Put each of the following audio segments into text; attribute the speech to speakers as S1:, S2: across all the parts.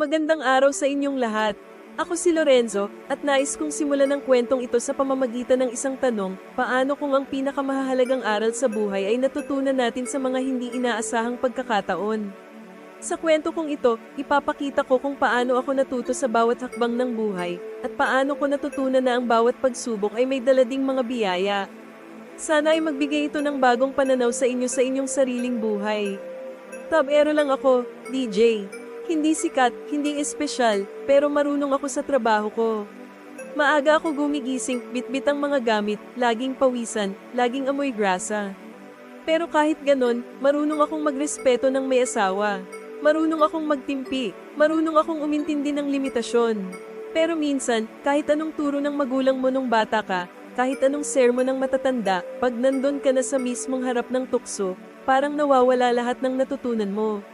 S1: Magandang araw sa inyong lahat. Ako si Lorenzo, at nais kong simulan ang kwentong ito sa pamamagitan ng isang tanong, paano kung ang pinakamahalagang aral sa buhay ay natutunan natin sa mga hindi inaasahang pagkakataon? Sa kwento kong ito, ipapakita ko kung paano ako natuto sa bawat hakbang ng buhay, at paano ko natutunan na ang bawat pagsubok ay may dalading mga biyaya. Sana ay magbigay ito ng bagong pananaw sa inyo sa inyong sariling buhay. Tabero lang ako, DJ. Hindi sikat, hindi espesyal, pero marunong ako sa trabaho ko. Maaga ako gumigising, bitbit ang mga gamit, laging pawisan, laging amoy grasa. Pero kahit ganon, marunong akong magrespeto ng may asawa. Marunong akong magtimpi, marunong akong umintindi ng limitasyon. Pero minsan, kahit anong turo ng magulang mo nung bata ka, kahit anong sermon ng matatanda, pag nandun ka na sa mismong harap ng tukso, parang nawawala lahat ng natutunan mo.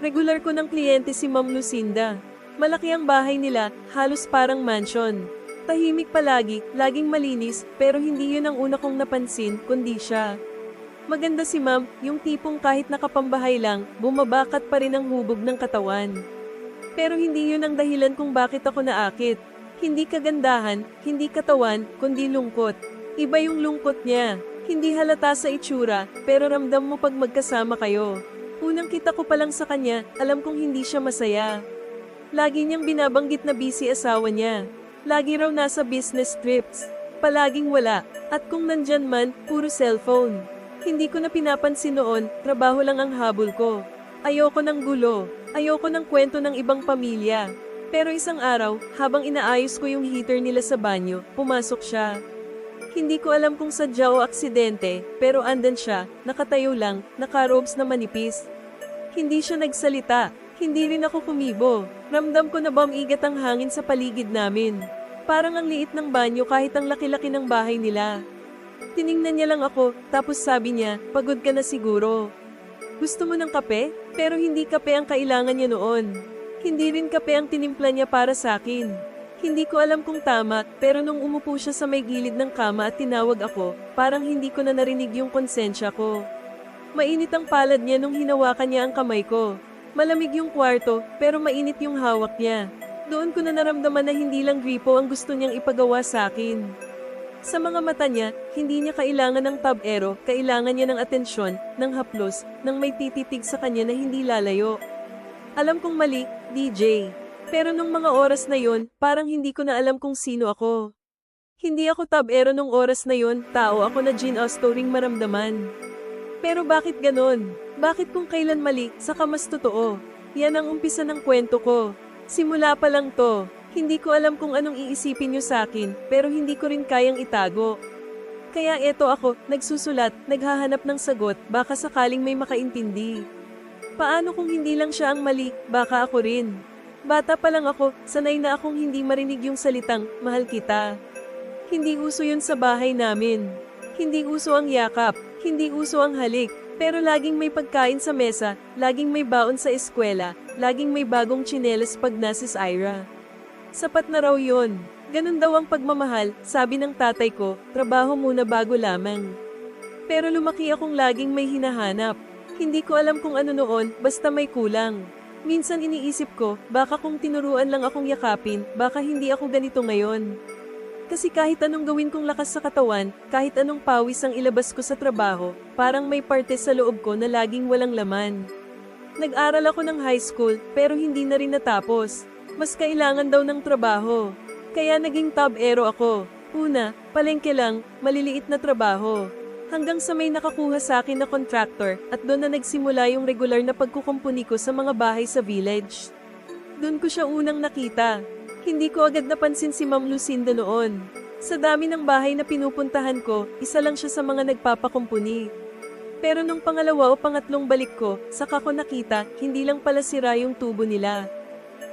S1: Regular ko ng kliyente si Ma'am Lucinda. Malaki ang bahay nila, halos parang mansion. Tahimik palagi, laging malinis, pero hindi yun ang una kong napansin, kundi siya. Maganda si Ma'am, yung tipong kahit nakapambahay lang, bumabakat pa rin ang hubog ng katawan. Pero hindi yun ang dahilan kung bakit ako naakit. Hindi kagandahan, hindi katawan, kundi lungkot. Iba yung lungkot niya. Hindi halata sa itsura, pero ramdam mo pag magkasama kayo. Unang kita ko pa lang sa kanya, alam kong hindi siya masaya. Lagi niyang binabanggit na busy asawa niya. Lagi raw nasa business trips. Palaging wala. At kung nandyan man, puro cellphone. Hindi ko na pinapansin noon, trabaho lang ang habol ko. Ayoko ng gulo. Ayoko ng kwento ng ibang pamilya. Pero isang araw, habang inaayos ko yung heater nila sa banyo, pumasok siya. Hindi ko alam kung sadya o aksidente, pero andan siya, nakatayo lang, nakarobes na manipis. Hindi siya nagsalita, hindi rin ako kumibo. Ramdam ko na bamigat ang hangin sa paligid namin. Parang ang liit ng banyo kahit ang laki-laki ng bahay nila. Tiningnan niya lang ako, tapos sabi niya, pagod ka na siguro. Gusto mo ng kape? Pero hindi kape ang kailangan niya noon. Hindi rin kape ang tinimpla niya para sa akin. Hindi ko alam kung tama, pero nung umupo siya sa may gilid ng kama at tinawag ako, parang hindi ko na narinig yung konsensya ko. Mainit ang palad niya nung hinawakan niya ang kamay ko. Malamig yung kwarto, pero mainit yung hawak niya. Doon ko na naramdaman na hindi lang gripo ang gusto niyang ipagawa sa akin. Sa mga mata niya, hindi niya kailangan ng tabero, kailangan niya ng atensyon, ng haplos, ng may tititig sa kanya na hindi lalayo. Alam kong mali, DJ. Pero nung mga oras na yon, parang hindi ko na alam kung sino ako. Hindi ako tabero nung oras na yon, tao ako na Jean Austo ring maramdaman. Pero bakit ganon? Bakit kung kailan mali, saka mas totoo? Yan ang umpisa ng kwento ko. Simula pa lang to. Hindi ko alam kung anong iisipin niyo sa akin, pero hindi ko rin kayang itago. Kaya eto ako, nagsusulat, naghahanap ng sagot, baka sakaling may makaintindi. Paano kung hindi lang siya ang mali, baka ako rin. Bata pa lang ako, sanay na akong hindi marinig yung salitang, mahal kita. Hindi uso yun sa bahay namin. Hindi uso ang yakap, hindi uso ang halik, pero laging may pagkain sa mesa, laging may baon sa eskwela, laging may bagong tsinelas pag nasis Ira. Sapat na raw yun. Ganun daw ang pagmamahal, sabi ng tatay ko, trabaho muna bago lamang. Pero lumaki akong laging may hinahanap. Hindi ko alam kung ano noon, basta may kulang. Minsan iniisip ko, baka kung tinuruan lang akong yakapin, baka hindi ako ganito ngayon. Kasi kahit anong gawin kong lakas sa katawan, kahit anong pawis ang ilabas ko sa trabaho, parang may parte sa loob ko na laging walang laman. Nag-aral ako ng high school, pero hindi na rin natapos. Mas kailangan daw ng trabaho. Kaya naging tab-ero ako. Una, palengke lang, maliliit na trabaho. Hanggang sa may nakakuha sa akin na contractor at doon na nagsimula yung regular na pagkukumpuni ko sa mga bahay sa village. Doon ko siya unang nakita. Hindi ko agad napansin si Ma'am Lucinda noon. Sa dami ng bahay na pinupuntahan ko, isa lang siya sa mga nagpapakumpuni. Pero nung pangalawa o pangatlong balik ko, saka ko nakita, hindi lang pala sira yung tubo nila.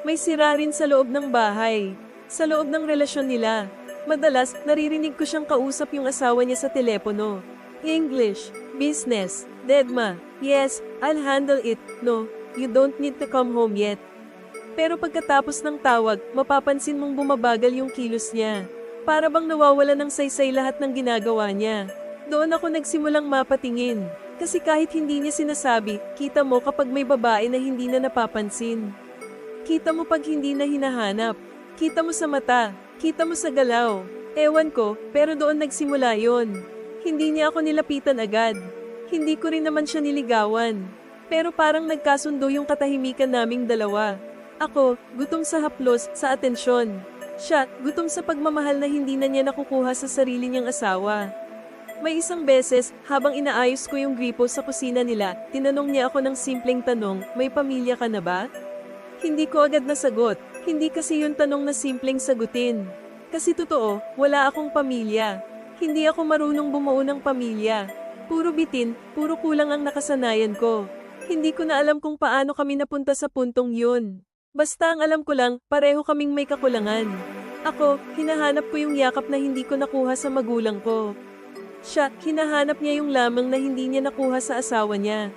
S1: May sira rin sa loob ng bahay. Sa loob ng relasyon nila. Madalas, naririnig ko siyang kausap yung asawa niya sa telepono. English, business, Dedma, yes, I'll handle it, no, you don't need to come home yet. Pero pagkatapos ng tawag, mapapansin mong bumabagal yung kilos niya. Para bang nawawala ng saysay lahat ng ginagawa niya. Doon ako nagsimulang mapatingin. Kasi kahit hindi niya sinasabi, kita mo kapag may babae na hindi na napapansin. Kita mo pag hindi na hinahanap. Kita mo sa mata. Kita mo sa galaw. Ewan ko, pero doon nagsimula yon. Hindi niya ako nilapitan agad. Hindi ko rin naman siya niligawan. Pero parang nagkasundo yung katahimikan naming dalawa. Ako, gutom sa haplos, sa atensyon. Siya, gutom sa pagmamahal na hindi na niya nakukuha sa sarili niyang asawa. May isang beses, habang inaayos ko yung gripo sa kusina nila, tinanong niya ako ng simpleng tanong, may pamilya ka na ba? Hindi ko agad nasagot, hindi kasi yung tanong na simpleng sagutin. Kasi totoo, wala akong pamilya. Hindi ako marunong bumuo ng pamilya. Puro bitin, puro kulang ang nakasanayan ko. Hindi ko na alam kung paano kami napunta sa puntong yun. Basta ang alam ko lang, pareho kaming may kakulangan. Ako, hinahanap ko yung yakap na hindi ko nakuha sa magulang ko. Siya, hinahanap niya yung lamang na hindi niya nakuha sa asawa niya.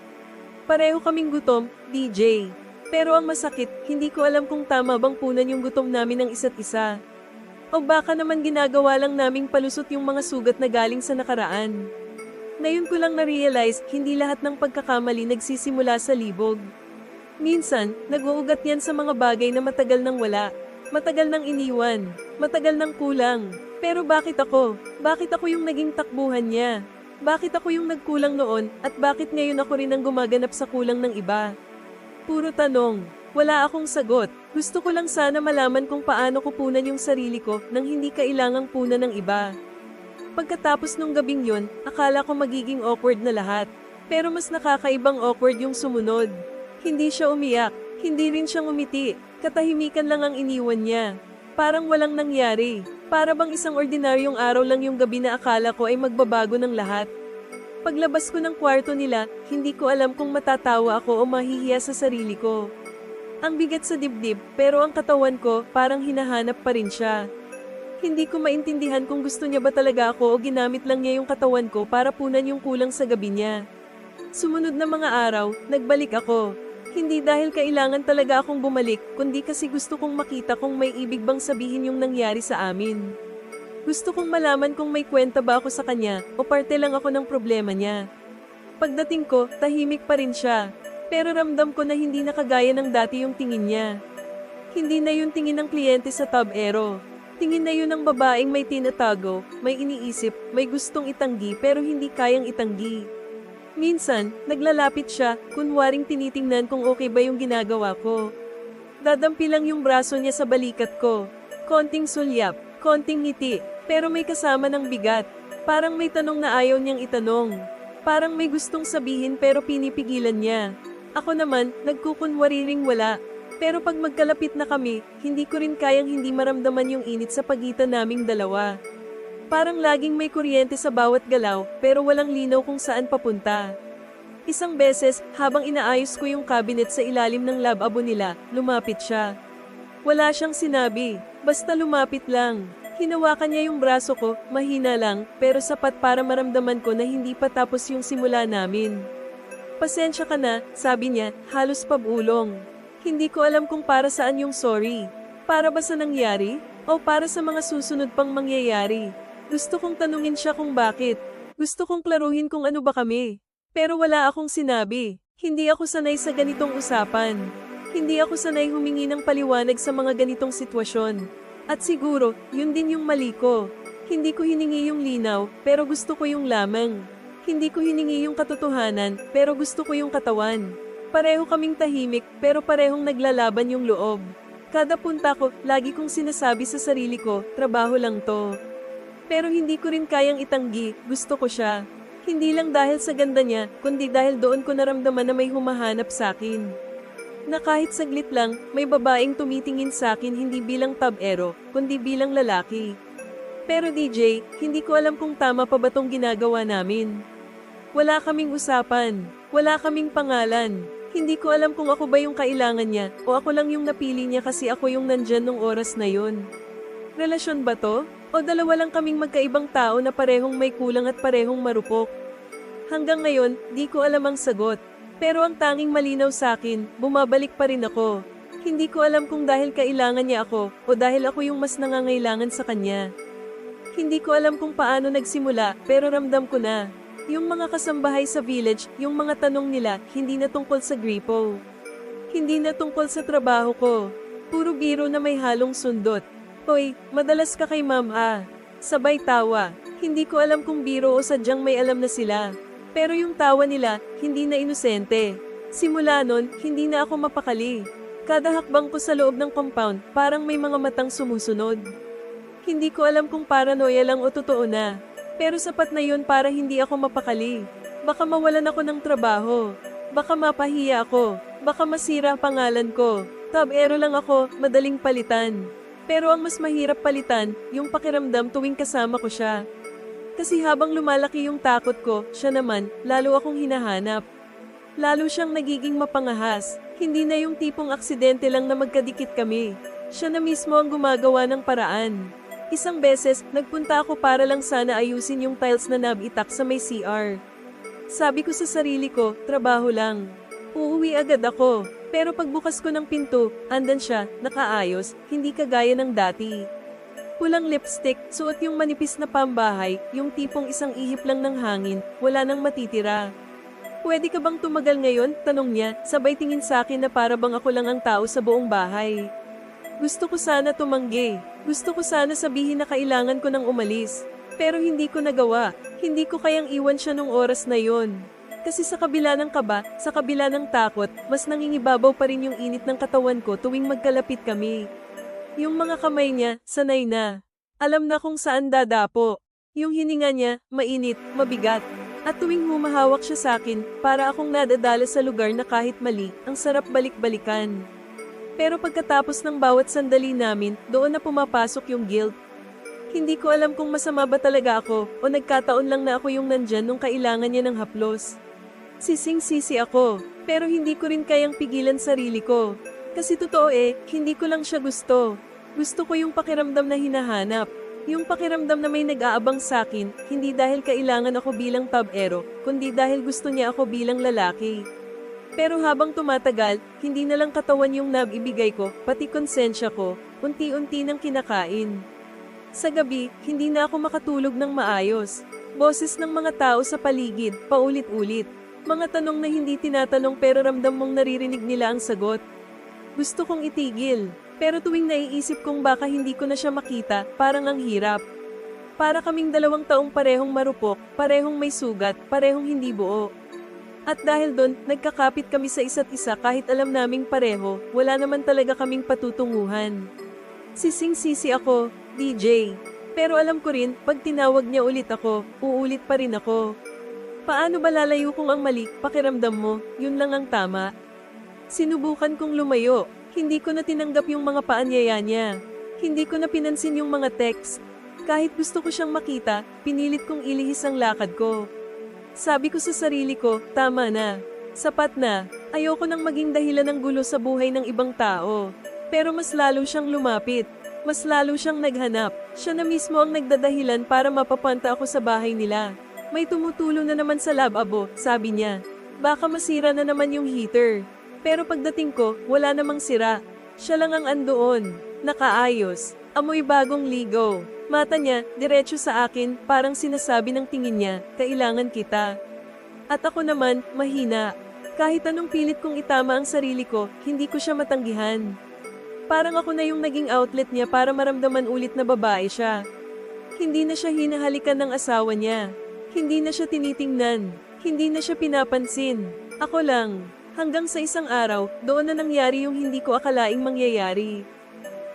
S1: Pareho kaming gutom, DJ. Pero ang masakit, hindi ko alam kung tama bang punan yung gutom namin ng isa't isa. O baka naman ginagawa lang naming palusot yung mga sugat na galing sa nakaraan. Ngayon ko lang na-realize, hindi lahat ng pagkakamali nagsisimula sa libog. Minsan, nag-uugat yan sa mga bagay na matagal nang wala. Matagal nang iniwan. Matagal nang kulang. Pero bakit ako? Bakit ako yung naging takbuhan niya? Bakit ako yung nagkulang noon at bakit ngayon ako rin ang gumaganap sa kulang ng iba? Puro tanong. Wala akong sagot. Gusto ko lang sana malaman kung paano ko punan yung sarili ko nang hindi kailangang punan ng iba. Pagkatapos nung gabing yun, akala ko magiging awkward na lahat. Pero mas nakakaibang awkward yung sumunod. Hindi siya umiyak, hindi rin siya ngumiti. Katahimikan lang ang iniwan niya. Parang walang nangyari. Para bang isang ordinaryong araw lang yung gabi na akala ko ay magbabago ng lahat. Paglabas ko ng kwarto nila, hindi ko alam kung matatawa ako o mahihiya sa sarili ko. Ang bigat sa dibdib, pero ang katawan ko, parang hinahanap pa rin siya. Hindi ko maintindihan kung gusto niya ba talaga ako o ginamit lang niya yung katawan ko para punan yung kulang sa gabi niya. Sumunod na mga araw, nagbalik ako. Hindi dahil kailangan talaga akong bumalik, kundi kasi gusto kong makita kung may ibig bang sabihin yung nangyari sa amin. Gusto kong malaman kung may kwenta ba ako sa kanya o parte lang ako ng problema niya. Pagdating ko, tahimik pa rin siya. Pero ramdam ko na hindi na kagaya ng dati yung tingin niya. Hindi na yung tingin ng kliyente sa tab-ero. Tingin na yun ng babaeng may tinatago, may iniisip, may gustong itanggi pero hindi kayang itanggi. Minsan, naglalapit siya, kunwaring tinitingnan kung okay ba yung ginagawa ko. Dadampi lang yung braso niya sa balikat ko. Konting sulyap, konting ngiti, pero may kasama ng bigat. Parang may tanong na ayaw niyang itanong. Parang may gustong sabihin pero pinipigilan niya. Ako naman, nagkukunwari ring wala. Pero pag magkalapit na kami, hindi ko rin kayang hindi maramdaman yung init sa pagitan naming dalawa. Parang laging may kuryente sa bawat galaw, pero walang linaw kung saan papunta. Isang beses, habang inaayos ko yung cabinet sa ilalim ng lababo nila, lumapit siya. Wala siyang sinabi, basta lumapit lang. Hinawakan niya yung braso ko, mahina lang, pero sapat para maramdaman ko na hindi pa tapos yung simula namin. Pasensya ka na, sabi niya, halos pabulong. Hindi ko alam kung para saan yung sorry. Para ba sa nangyari? O para sa mga susunod pang mangyayari? Gusto kong tanungin siya kung bakit. Gusto kong klaruhin kung ano ba kami. Pero wala akong sinabi. Hindi ako sanay sa ganitong usapan. Hindi ako sanay humingi ng paliwanag sa mga ganitong sitwasyon. At siguro, yun din yung mali ko. Hindi ko hiningi yung linaw, pero gusto ko yung lamang. Hindi ko hiningi yung katotohanan, pero gusto ko yung katawan. Pareho kaming tahimik, pero parehong naglalaban yung loob. Kada punta ko, lagi kong sinasabi sa sarili ko, trabaho lang to. Pero hindi ko rin kayang itanggi, gusto ko siya. Hindi lang dahil sa ganda niya, kundi dahil doon ko naramdaman na may humahanap sa akin. Na kahit saglit lang, may babaeng tumitingin sa akin hindi bilang tab-ero, kundi bilang lalaki. Pero DJ, hindi ko alam kung tama pa ba tong ginagawa namin. Wala kaming usapan, wala kaming pangalan. Hindi ko alam kung ako ba yung kailangan niya o ako lang yung napili niya kasi ako yung nandyan nung oras na yun. Relasyon ba to? O dalawa lang kaming magkaibang tao na parehong may kulang at parehong marupok? Hanggang ngayon, di ko alam ang sagot. Pero ang tanging malinaw sa akin, bumabalik pa rin ako. Hindi ko alam kung dahil kailangan niya ako o dahil ako yung mas nangangailangan sa kanya. Hindi ko alam kung paano nagsimula pero ramdam ko na. Yung mga kasambahay sa village, yung mga tanong nila, hindi na tungkol sa gripo. Hindi na tungkol sa trabaho ko. Puro biro na may halong sundot. Hoy, madalas ka kay ma'am ah. Sabay tawa. Hindi ko alam kung biro o sadyang may alam na sila. Pero yung tawa nila, hindi na inosente. Simula nun, hindi na ako mapakali. Kada hakbang ko sa loob ng compound, parang may mga matang sumusunod. Hindi ko alam kung paranoia lang o totoo na. Pero sapat na yun para hindi ako mapakali. Baka mawalan ako ng trabaho. Baka mapahiya ako. Baka masira ang pangalan ko. Tab-ero lang ako, madaling palitan. Pero ang mas mahirap palitan, yung pakiramdam tuwing kasama ko siya. Kasi habang lumalaki yung takot ko, siya naman, lalo akong hinahanap. Lalo siyang nagiging mapangahas. Hindi na yung tipong aksidente lang na magkadikit kami. Siya na mismo ang gumagawa ng paraan. Isang beses, nagpunta ako para lang sana ayusin yung tiles na nabitak sa may CR. Sabi ko sa sarili ko, trabaho lang. Uuwi agad ako. Pero pagbukas ko ng pinto, andan siya, nakaayos, hindi kagaya ng dati. Pulang lipstick, suot yung manipis na pambahay, yung tipong isang ihip lang ng hangin, wala nang matitira. Pwede ka bang tumagal ngayon? Tanong niya, sabay tingin sa akin na para bang ako lang ang tao sa buong bahay. Gusto ko sana tumanggi. Gusto ko sana sabihin na kailangan ko nang umalis. Pero hindi ko nagawa. Hindi ko kayang iwan siya nung oras na yon. Kasi sa kabila ng kaba, sa kabila ng takot, mas nangingibabaw pa rin yung init ng katawan ko tuwing magkalapit kami. Yung mga kamay niya, sanay na. Alam na kung saan dadapo. Yung hininga niya, mainit, mabigat. At tuwing humahawak siya sa akin, para akong nadadala sa lugar na kahit mali, ang sarap balik-balikan. Pero pagkatapos ng bawat sandali namin, doon na pumapasok yung guilt. Hindi ko alam kung masama ba talaga ako, o nagkataon lang na ako yung nandyan nung kailangan niya ng haplos. Sising-sisi ako, pero hindi ko rin kayang pigilan sarili ko. Kasi totoo eh, hindi ko lang siya gusto. Gusto ko yung pakiramdam na hinahanap. Yung pakiramdam na may nag-aabang sa akin, hindi dahil kailangan ako bilang tab-ero, kundi dahil gusto niya ako bilang lalaki. Pero habang tumatagal, hindi na lang katawan yung nabibigay ko, pati konsensya ko, unti-unti nang kinakain. Sa gabi, hindi na ako makatulog ng maayos. Boses ng mga tao sa paligid, paulit-ulit. Mga tanong na hindi tinatanong pero ramdam mong naririnig nila ang sagot. Gusto kong itigil, pero tuwing naiisip kong baka hindi ko na siya makita, parang ang hirap. Para kaming dalawang taong parehong marupok, parehong may sugat, parehong hindi buo. At dahil doon, nagkakapit kami sa isa't isa kahit alam naming pareho, wala naman talaga kaming patutunguhan. Sising-sisi ako, DJ. Pero alam ko rin, pag tinawag niya ulit ako, uulit pa rin ako. Paano ba lalayo kung ang mali, pakiramdam mo, yun lang ang tama? Sinubukan kong lumayo, hindi ko na tinanggap yung mga paanyaya niya. Hindi ko na pinansin yung mga text. Kahit gusto ko siyang makita, pinilit kong ilihis ang lakad ko. Sabi ko sa sarili ko, tama na. Sapat na. Ayoko nang maging dahilan ng gulo sa buhay ng ibang tao. Pero mas lalo siyang lumapit. Mas lalo siyang naghanap. Siya na mismo ang nagdadahilan para mapapanta ako sa bahay nila. May tumutulo na naman sa lababo, sabi niya. Baka masira na naman yung heater. Pero pagdating ko, wala namang sira. Siya lang ang andoon. Nakaayos. Amoy bagong ligo. Mata niya, diretso sa akin, parang sinasabi ng tingin niya, kailangan kita. At ako naman, mahina. Kahit anong pilit kong itama ang sarili ko, hindi ko siya matanggihan. Parang ako na yung naging outlet niya para maramdaman ulit na babae siya. Hindi na siya hinahalikan ng asawa niya. Hindi na siya tinitingnan. Hindi na siya pinapansin. Ako lang. Hanggang sa isang araw, doon na nangyari yung hindi ko akalaing mangyayari.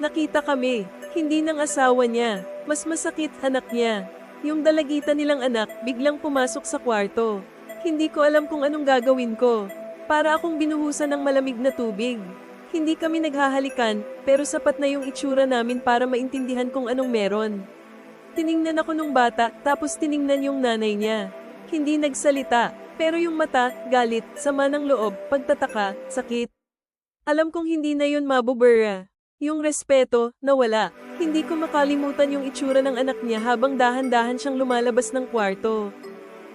S1: Nakita kami, hindi ng asawa niya, mas masakit anak niya. Yung dalagitan nilang anak biglang pumasok sa kwarto. Hindi ko alam kung anong gagawin ko. Para akong binuhusan ng malamig na tubig. Hindi kami naghahalikan, pero sapat na yung itsura namin para maintindihan kung anong meron. Tiningnan ako nung bata, tapos tiningnan yung nanay niya. Hindi nagsalita, pero yung mata, galit, sama ng loob, pagtataka, sakit. Alam kong hindi na yun mabubura. Yung respeto, nawala. Hindi ko makalimutan yung itsura ng anak niya habang dahan-dahan siyang lumalabas ng kwarto.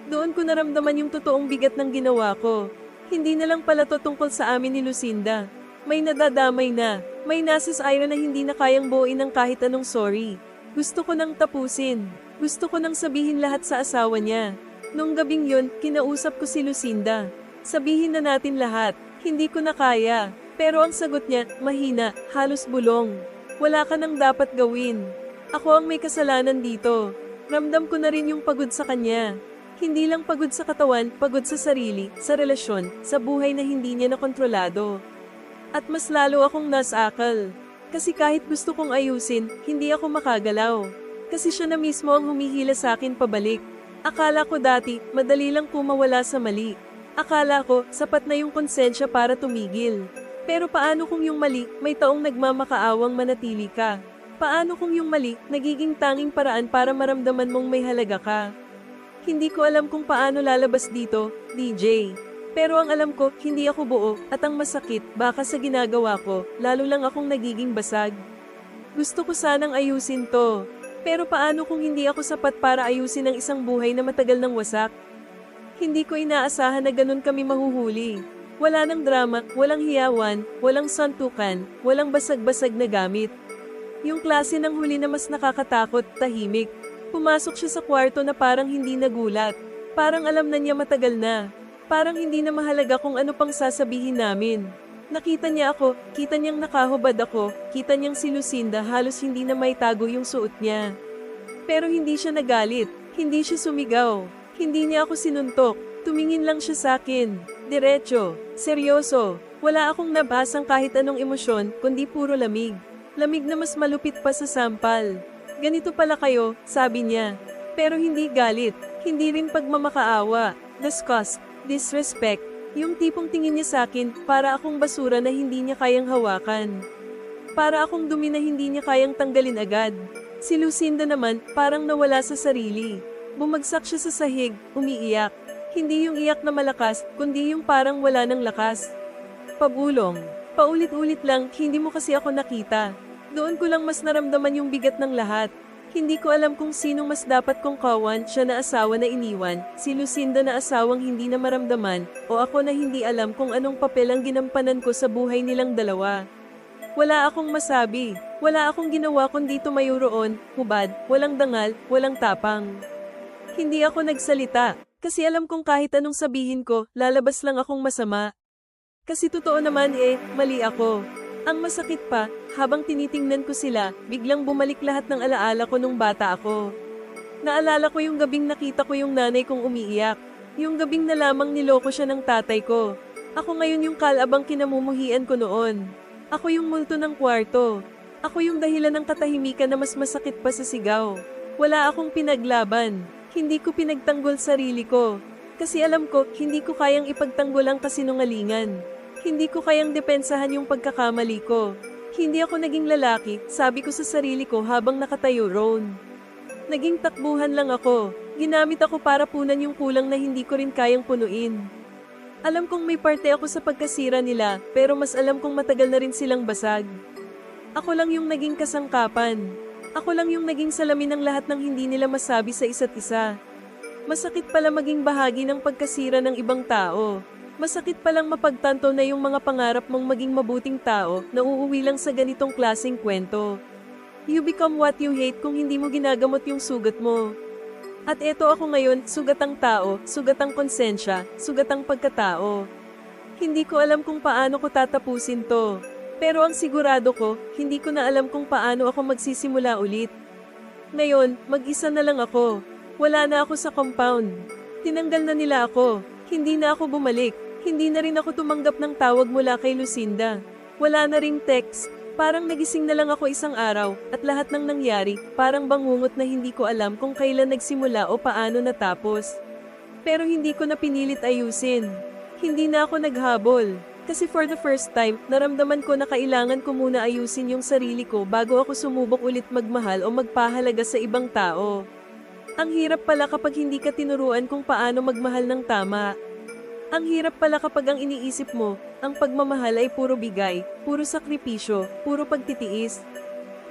S1: Doon ko naramdaman yung totoong bigat ng ginawa ko. Hindi na lang pala to tungkol sa amin ni Lucinda. May nadadamay na. May nasis Ira na hindi na kayang buuin ng kahit anong sorry. Gusto ko nang tapusin. Gusto ko nang sabihin lahat sa asawa niya. Nung gabing yun, kinausap ko si Lucinda. Sabihin na natin lahat. Hindi ko na kaya. Pero ang sagot niya, mahina, halos bulong. Wala ka nang dapat gawin. Ako ang may kasalanan dito. Ramdam ko na rin yung pagod sa kanya. Hindi lang pagod sa katawan, pagod sa sarili, sa relasyon, sa buhay na hindi niya nakontrolado. At mas lalo akong nasakal. Kasi kahit gusto kong ayusin, hindi ako makagalaw. Kasi siya na mismo ang humihila sa akin pabalik. Akala ko dati, madali lang kumawala sa mali. Akala ko, sapat na yung konsensya para tumigil. Pero paano kung yung mali, may taong nagmamakaawang manatili ka? Paano kung yung mali, nagiging tanging paraan para maramdaman mong may halaga ka? Hindi ko alam kung paano lalabas dito, DJ. Pero ang alam ko, hindi ako buo, at ang masakit, baka sa ginagawa ko, lalo lang akong nagiging basag. Gusto ko sanang ayusin to. Pero paano kung hindi ako sapat para ayusin ang isang buhay na matagal ng wasak? Hindi ko inaasahan na ganun kami mahuhuli. Wala nang drama, walang hiyawan, walang santukan, walang basag-basag na gamit. Yung klase ng huli na mas nakakatakot, tahimik. Pumasok siya sa kwarto na parang hindi nagulat. Parang alam na niya matagal na. Parang hindi na mahalaga kung ano pang sasabihin namin. Nakita niya ako, kita niyang nakahubad ako, kita niyang si Lucinda halos hindi na may tago yung suot niya. Pero hindi siya nagalit, hindi siya sumigaw, hindi niya ako sinuntok, tumingin lang siya sa akin. Diretso, seryoso, wala akong nabasang kahit anong emosyon, kundi puro lamig. Lamig na mas malupit pa sa sampal. Ganito pala kayo, sabi niya. Pero hindi galit, hindi rin pagmamakaawa, disgust, disrespect, yung tipong tingin niya sa akin, para akong basura na hindi niya kayang hawakan. Para akong dumi na hindi niya kayang tanggalin agad. Si Lucinda naman, parang nawala sa sarili. Bumagsak siya sa sahig, umiiyak. Hindi yung iyak na malakas, kundi yung parang wala ng lakas. Pabulong. Paulit-ulit lang, hindi mo kasi ako nakita. Doon ko lang mas naramdaman yung bigat ng lahat. Hindi ko alam kung sinong mas dapat kong kawan, siya na asawa na iniwan, si Lucinda na asawang hindi na maramdaman, o ako na hindi alam kung anong papel ang ginampanan ko sa buhay nilang dalawa. Wala akong masabi, wala akong ginawa kundi tumayo roon, hubad, walang dangal, walang tapang. Hindi ako nagsalita, kasi alam kong kahit anong sabihin ko, lalabas lang akong masama. Kasi totoo naman eh, mali ako. Ang masakit pa, habang tinitingnan ko sila, biglang bumalik lahat ng alaala ko nung bata ako. Naalala ko yung gabing nakita ko yung nanay kong umiiyak. Yung gabing na lamang niloko siya ng tatay ko. Ako ngayon yung kalabang kinamumuhian ko noon. Ako yung multo ng kwarto. Ako yung dahilan ng katahimikan na mas masakit pa sa sigaw. Wala akong pinaglaban. Hindi ko pinagtanggol sarili ko. Kasi alam ko, hindi ko kayang ipagtanggol ang kasinungalingan. Hindi ko kayang depensahan yung pagkakamali ko. Hindi ako naging lalaki, sabi ko sa sarili ko habang nakatayo roon. Naging takbuhan lang ako. Ginamit ako para punan yung kulang na hindi ko rin kayang punuin. Alam kong may parte ako sa pagkasira nila, pero mas alam kong matagal na rin silang basag. Ako lang yung naging kasangkapan. Ako lang yung naging salamin ng lahat ng hindi nila masabi sa isa't isa. Masakit pala maging bahagi ng pagkasira ng ibang tao. Masakit palang mapagtanto na yung mga pangarap mong maging mabuting tao na uuwi lang sa ganitong klaseng kwento. You become what you hate kung hindi mo ginagamot yung sugat mo. At eto ako ngayon, sugatang tao, sugatang konsensya, sugatang pagkatao. Hindi ko alam kung paano ko tatapusin to. Pero ang sigurado ko, hindi ko na alam kung paano ako magsisimula ulit. Ngayon, mag-isa na lang ako. Wala na ako sa compound. Tinanggal na nila ako. Hindi na ako bumalik. Hindi na rin ako tumanggap ng tawag mula kay Lucinda. Wala na ring text. Parang nagising na lang ako isang araw, at lahat ng nangyari, parang bangungot na hindi ko alam kung kailan nagsimula o paano natapos. Pero hindi ko na pinilit ayusin. Hindi na ako naghabol. Kasi for the first time, naramdaman ko na kailangan ko muna ayusin yung sarili ko bago ako sumubok ulit magmahal o magpahalaga sa ibang tao. Ang hirap pala kapag hindi ka tinuruan kung paano magmahal ng tama. Ang hirap pala kapag ang iniisip mo, ang pagmamahal ay puro bigay, puro sakripisyo, puro pagtitiis.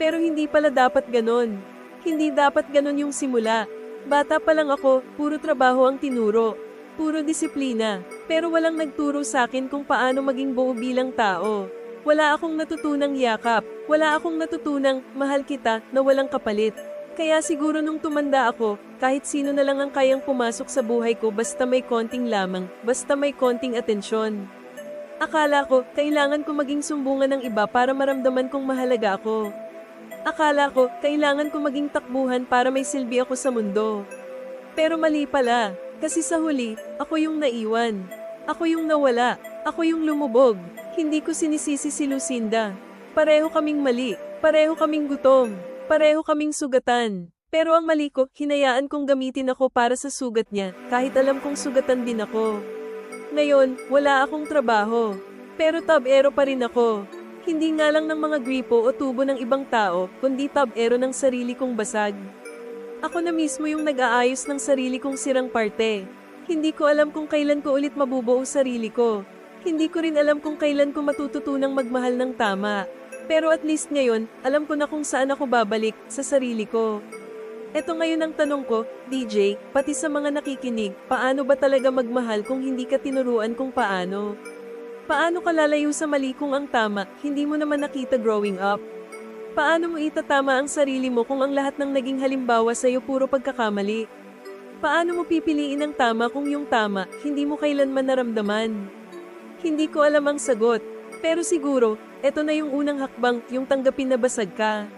S1: Pero hindi pala dapat ganon. Hindi dapat ganon yung simula. Bata pa lang ako, puro trabaho ang tinuro. Puro disiplina. Pero walang nagturo sa akin kung paano maging buo bilang tao. Wala akong natutunang yakap. Wala akong natutunang mahal kita na walang kapalit. Kaya siguro nung tumanda ako, kahit sino na lang ang kayang pumasok sa buhay ko basta may konting lamang, basta may konting atensyon. Akala ko, kailangan ko maging sumbungan ng iba para maramdaman kong mahalaga ako. Akala ko, kailangan ko maging takbuhan para may silbi ako sa mundo. Pero mali pala, kasi sa huli, ako yung naiwan. Ako yung nawala. Ako yung lumubog. Hindi ko sinisisi si Lucinda. Pareho kaming mali. Pareho kaming gutom. Pareho kaming sugatan. Pero ang mali ko, hinayaan kong gamitin ako para sa sugat niya, kahit alam kong sugatan din ako. Ngayon, wala akong trabaho. Pero tab-ero pa rin ako. Hindi nga lang ng mga gripo o tubo ng ibang tao, kundi tab-ero ng sarili kong basag. Ako na mismo yung nag-aayos ng sarili kong sirang parte. Hindi ko alam kung kailan ko ulit mabubuo sarili ko. Hindi ko rin alam kung kailan ko matututunang magmahal ng tama. Pero at least ngayon, alam ko na kung saan ako babalik, sa sarili ko. Eto ngayon ang tanong ko, DJ, pati sa mga nakikinig, paano ba talaga magmahal kung hindi ka tinuruan kung paano? Paano ka lalayo sa mali kung ang tama, hindi mo naman nakita growing up? Paano mo itatama ang sarili mo kung ang lahat ng naging halimbawa sa'yo puro pagkakamali? Paano mo pipiliin ang tama kung yung tama, hindi mo kailanman naramdaman? Hindi ko alam ang sagot, pero siguro, eto na yung unang hakbang, yung tanggapin na basag ka.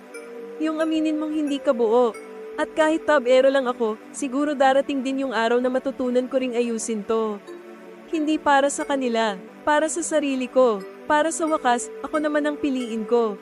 S1: Yung aminin mong hindi ka buo. At kahit tab-ero lang ako, siguro darating din yung araw na matutunan ko ring ayusin to. Hindi para sa kanila, para sa sarili ko. Para sa wakas, ako naman ang piliin ko.